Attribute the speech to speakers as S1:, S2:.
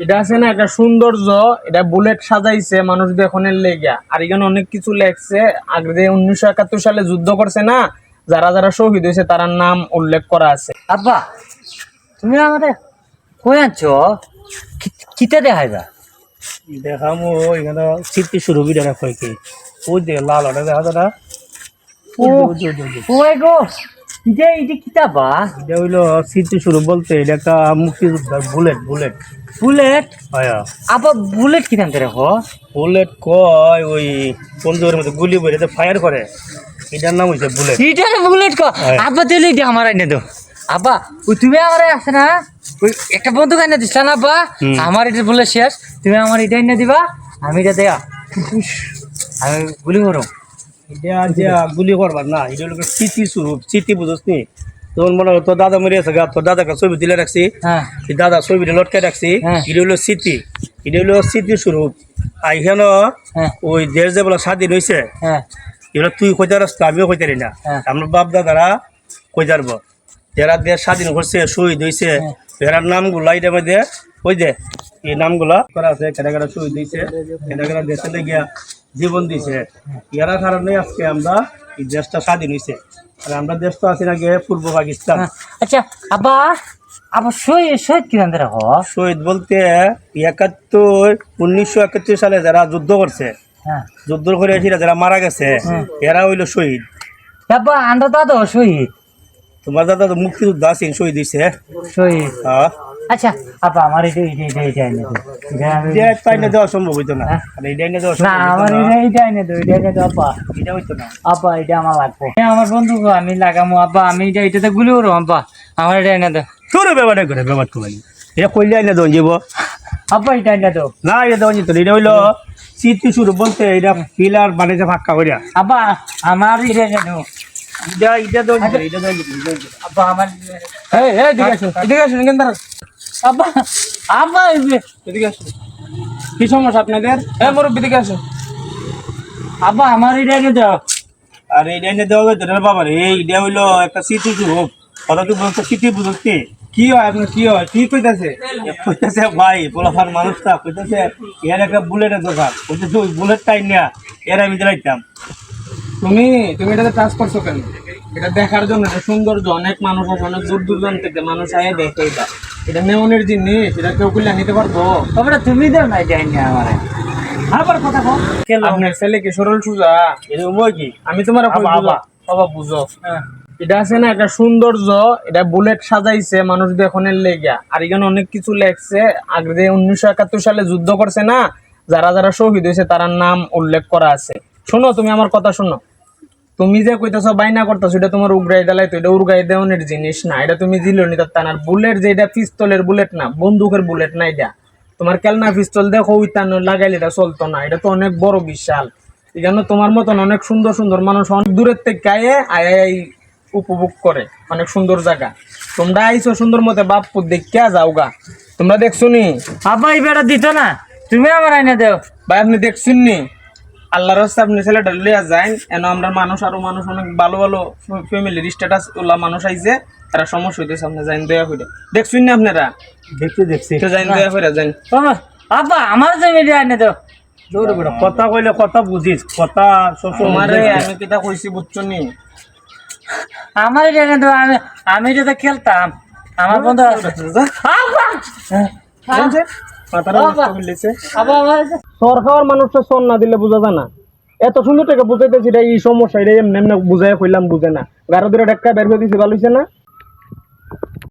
S1: এটা আছে না একটা সৌন্দর্য এটা বুলেট সাজাইছে মানুষ দেখনের লেগা আর এখানে অনেক কিছু লেখছে। আগে যে উনিশশো একাত্তর সালে যুদ্ধ করছে না যারা যারা শহীদ হয়েছে তার নাম উল্লেখ করা আছে।
S2: আব্বা তুমি আমাদের কই আনছো? কি- কিতা দেখাই যা
S3: দেখামো এখানে স্মৃতি শুরু বিটা কয় কি? ওই দে লাল ওটা দেখা
S2: ও ওই গো ইটা ইটা কিতা বা
S3: এটা হইল স্মৃতি শুরু বলতে এটা একটা মুক্তিযোদ্ধার বুলেট বুলেট।
S2: বুলেট?
S3: হয়।
S2: আব্বা বুলেট কিতাম তে রাখো
S3: বুলেট কয় ওই বন্ধুদের মধ্যে গুলি বেরিয়ে ফায়ার করে। এটার নাম হয়েছে বুলেট।
S2: এটা বুলেট কো?
S3: হ্যাঁ।
S2: আব্বা দিলে এটা আমার আইনে দাও আব্বা ওই তুমি আমার আছে না? ওই একটা বন্দুক আইনে দিছ না আব্বা? আমার এটা বলে শেষ। তুমি আমার এটা আইনে দিবা আমি এটা দেয়া। আমি গুলি করো
S3: এটা যে গুলি করবার না এটা হলো স্মৃতি স্বরূপ স্মৃতি বুঝোস নি? তখন মনে হয় তোর দাদা মরে আছে গা তোর দাদাকে ছবি তুলে রাখছি
S2: হ্যাঁ।
S3: দাদা ছবিটা লটকে রাখছি
S2: হ্যাঁ।
S3: এটা হলো স্মৃতি এটা হলো স্মৃতি স্বরূপ। আর এখানে
S2: হ্যাঁ।
S3: ওই দেশ যে বলে স্বাধীন হয়েছে
S2: হ্যাঁ।
S3: এগুলো তুই কইতে পারস আমিও কইতে পারি না।
S2: হ্যাঁ।
S3: আমরা বাপ দাদারা কই পারব যারা দেশ স্বাধীন করছে শহীদ হয়েছে
S2: হ্যাঁ।
S3: এরার নামগুলো এটার মধ্যে ওই যে এই নামগুলো করা আছে কেটা কেটা শহীদ হয়েছে কেটা কেটা দেশে লেগিয়া জীবন দিছে। এরা কারণে আজকে আমরা এই দেশটা স্বাধীন হয়েছে আর আমরা দেশ তো আছি নাকি পূর্ব পাকিস্তান।
S2: হ্যাঁ। আচ্ছা আব্বা আবার শহীদ শহীদ কিরাম তে
S3: শহীদ বলতে একাত্তর উনিশশো একাত্তর সালে যারা যুদ্ধ করছে
S2: হ্যাঁ।
S3: যুদ্ধ করে এসে যারা মারা গেছে
S2: হ্যাঁ।
S3: এরা হইল শহীদ।
S2: আব্বা আন্ডা দাদা শহীদ।
S3: তোমার দাদা তো মুক্তিযোদ্ধা আছেন শহীদ হয়েছে
S2: শহীদ।
S3: হ্যাঁ
S2: আচ্ছা আব্বা আমার এটা এটা এটা এটা এনে দাও এটা আমি
S3: এটা না দেওয়া সম্ভব হইতো না। আর এটা এনে দেওয়া
S2: না
S3: সম্ভব
S2: আমার
S3: হইতো
S2: এটা এটা এনে দাও এটা এনে দাও আব্বা
S3: এটা হইতো না।
S2: আব্বা এটা আমার লাগবে। এ আমার বন্ধু আমি লাগামো আব্বা আমি এটা এটাতে গুলি করো আব্বা আমার এটা এনে দাও
S3: তোর ব্যবহার করে ব্যবহার করবানি এটা কইলে এনে দেওয়া যাব
S2: আব্বা এটা এনে দাও
S3: না এটা দেওয়া যেত এটা হইল স্মৃতি শুরু বলতে এটা পিলার বানিয়েছে ফাঁকা
S2: আমার এটা এনে দাও
S3: যেত না।
S2: আব্বা আমার
S1: এই এই এদিকে আসুন এদিকে
S2: এই
S1: এদিকে কি সমস্যা আপনাদের? হ্যাঁ মুরব্বী দিকে আসুন
S2: আব্বা আমার এটা এনে দাও।
S3: আর এটা এনে দেওয়া যেত না বাবা রে এটা হইল একটা স্মৃতি শুরু কথা তুই বলতে স্মৃতি বুঝতে
S1: কি? হয় আপনার কি হয়? কি কইতাছে?
S3: কইতেছে ভাই পোলাফার মানুষটা কইতেছে এর একটা বুলেটের দোকান। কইতেছে ওই বুলেটটাই নিয়ে এর আমি দিলাইতাম
S1: তুমি তুমি এটাতে টাচ করছ কেন? এটা দেখার জন্য সৌন্দর্য অনেক মানুষ আছে অনেক দূর দূরান্ত থেকে মানুষ আয় দেখে এটা। এটা নেওনের জিনিস এটা কেউ করলে নিতে পারব।
S2: বাবা তুমি দাও না আমার। আবার কথা কও। কেন
S1: আপনার ছেলে কি সরল সুজা।
S3: এরকম হয় কি?
S1: আমি তোমার
S3: আবা।
S1: বাবা বুঝো। এটা আছে না একটা সৌন্দর্য এটা বুলেট সাজাইছে মানুষ দেখনের লেগা আর এখানে অনেক কিছু লেখছে। আগে যে উনিশশো একাত্তর সালে যুদ্ধ করছে না যারা যারা শহীদ হয়েছে তার নাম উল্লেখ করা আছে। শোনো তুমি আমার কথা শোনো। তুমি যে কইতেছো বাইনা করতেছো এটা তোমার উগরাই দেলাই তো এটা উগরাই দেওয়ানের জিনিস না এটা তুমি দিল নি। তার তানার বুলেট যে এটা পিস্তলের বুলেট না বন্দুকের বুলেট না এটা। তোমার কেলনা পিস্তল দেখো উইতান লাগাইলে এটা চলতো না এটা তো অনেক বড় বিশাল। এজন্য তোমার মতন অনেক সুন্দর সুন্দর মানুষ অনেক দূরের থেকে আয়ে আয় উপভোগ করে অনেক সুন্দর জায়গা। তোমরা আইছো সুন্দর মতে বাপপুর দেখিয়া যাও গা। তোমরা দেখছ নি?
S2: আব্বা এই বেটা দিত না। তুমি আমার এনে দাও।
S1: ভাই আপনি দেখছেন নি? আল্লাহর রাস্তা আপনি ছেলেটা লিয়া যান এন আমরা মানুষ আরও মানুষ অনেক ভালো ভালো ফ্যামিলির স্ট্যাটাস ওলা মানুষ আইছে তারা সমস্যা হইতেছে আপনি যাইন দয়া করে দেখছেন নি আপনারা?
S3: দেখছি দেখছি।
S1: তো যাইন দয়া করে যাইন।
S2: বাবা আমার জমি দাও
S3: জোরে বেটা, কথা কইলে কথা বুঝিস কথা সবসময়
S1: তোমারে আমি কিটা কইছি বুঝছ নি?
S2: আমার এনে দাও আমি আমি এটাতে খেলতাম আমার বন্ধু আছে।
S1: সর খাওয়ার মানুষটা সর না দিলে বোঝা যায় না। এত সুন্দর টাকা বুঝাইতেছি এটা এই সমস্যা এটা এমনি এমনি বুঝাই কইলাম বুঝে না। গারো ধরে ডেক্কা বের করে দিছি ভালো না?